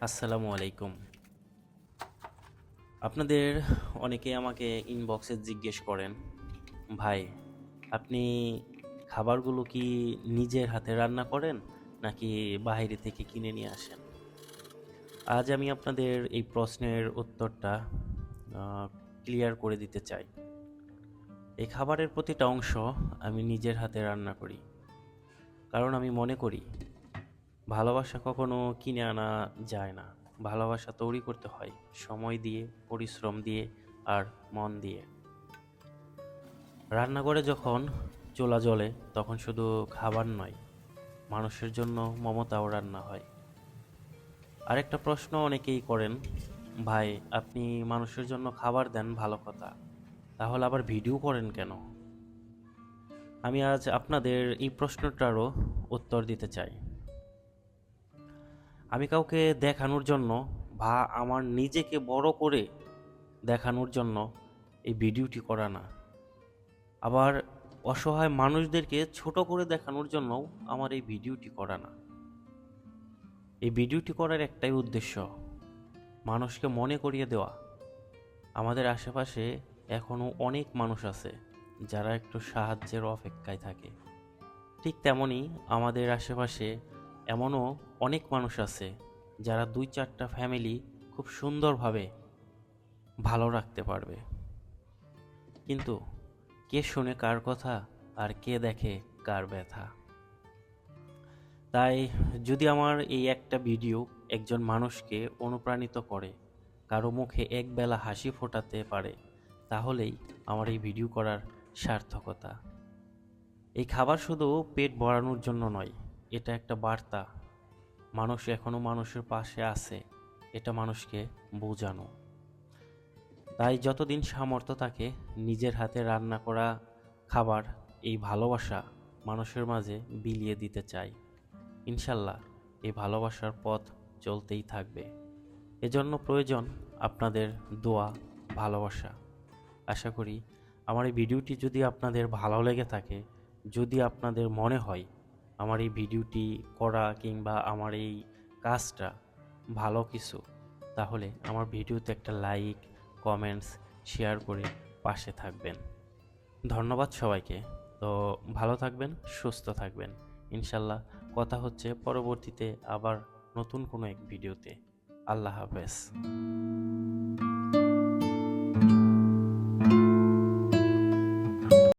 আসসালামু আলাইকুম। আপনাদের অনেকে আমাকে ইনবক্সে জিজ্ঞেস করেন, ভাই, আপনি খাবারগুলো কি নিজের হাতে রান্না করেন নাকি বাইরে থেকে কিনে নিয়ে আসেন? আজ আমি আপনাদের এই প্রশ্নের উত্তরটা ক্লিয়ার করে দিতে চাই। এই খাবারের প্রতিটা অংশ আমি নিজের হাতে রান্না করি। কারণ আমি মনে করি ভালোবাসা কখনো কিনে আনা যায় না। ভালোবাসা তৈরি করতে হয় সময় দিয়ে, পরিশ্রম দিয়ে আর মন দিয়ে। রান্নাঘরে যখন চোলা জ্বলে, তখন শুধু খাবার নয়, মানুষের জন্য মমতাও রান্না হয়। আরেকটা প্রশ্ন অনেকেই করেন, ভাই, আপনি মানুষের জন্য খাবার দেন, ভালো কথা। তাহলে আবার ভিডিও করেন কেন? আমি আজ আপনাদের এই প্রশ্নটারও উত্তর দিতে চাই। আমি কাউকে দেখানোর জন্য বা আমার নিজেকে বড় করে দেখানোর জন্য এই ভিডিওটি করা না। আবার অসহায় মানুষদেরকে ছোট করে দেখানোর জন্যও আমার এই ভিডিওটি করা না। এই ভিডিওটি করার একটাই উদ্দেশ্য, মানুষকে মনে করিয়ে দেওয়া। আমাদের আশেপাশে এখনও অনেক মানুষ আছে যারা একটু সাহায্যের অপেক্ষায় থাকে। ঠিক তেমনই আমাদের আশেপাশে এমনও অনেক মানুষ আছে যারা দুই চারটা ফ্যামিলি খুব সুন্দরভাবে ভালো রাখতে পারবে। কিন্তু কে শুনে কার কথা আর কে দেখে কার ব্যথা? তাই যদি আমার এই একটা ভিডিও একজন মানুষকে অনুপ্রাণিত করে, কারও মুখে একবেলা হাসি ফোটাতে পারে, তাহলেই আমার এই ভিডিও করার সার্থকতা। এই খাবার শুধু পেট ভরানোর জন্য নয় এটা একটা বার্তা। মানুষ এখনও মানুষের পাশে আছে। এটা মানুষকে বোঝানো। তাই যতদিন সামর্থ্য থাকে, নিজের হাতে রান্না করা খাবার, এই ভালোবাসা মানুষের মাঝে বিলিয়ে দিতে চাই। ইনশাল্লাহ, এই ভালোবাসার পথ চলতেই থাকবে। এজন্য প্রয়োজন আপনাদের দোয়া, ভালোবাসা। আশা করি, আমার এই ভিডিওটি যদি আপনাদের ভালো লেগে থাকে, যদি আপনাদের মনে হয় আমার এই ভিডিওটি করা কিংবা আমার এই কাজটা ভালো কিছু, তাহলে আমার ভিডিওতে একটা লাইক কমেন্টস শেয়ার করে পাশে থাকবেন। ধন্যবাদ সবাইকে। তো ভালো থাকবেন, সুস্থ থাকবেন। ইনশাল্লাহ কথা হচ্ছে পরবর্তীতে আবার নতুন কোনো এক ভিডিওতে। আল্লাহ হাফেজ।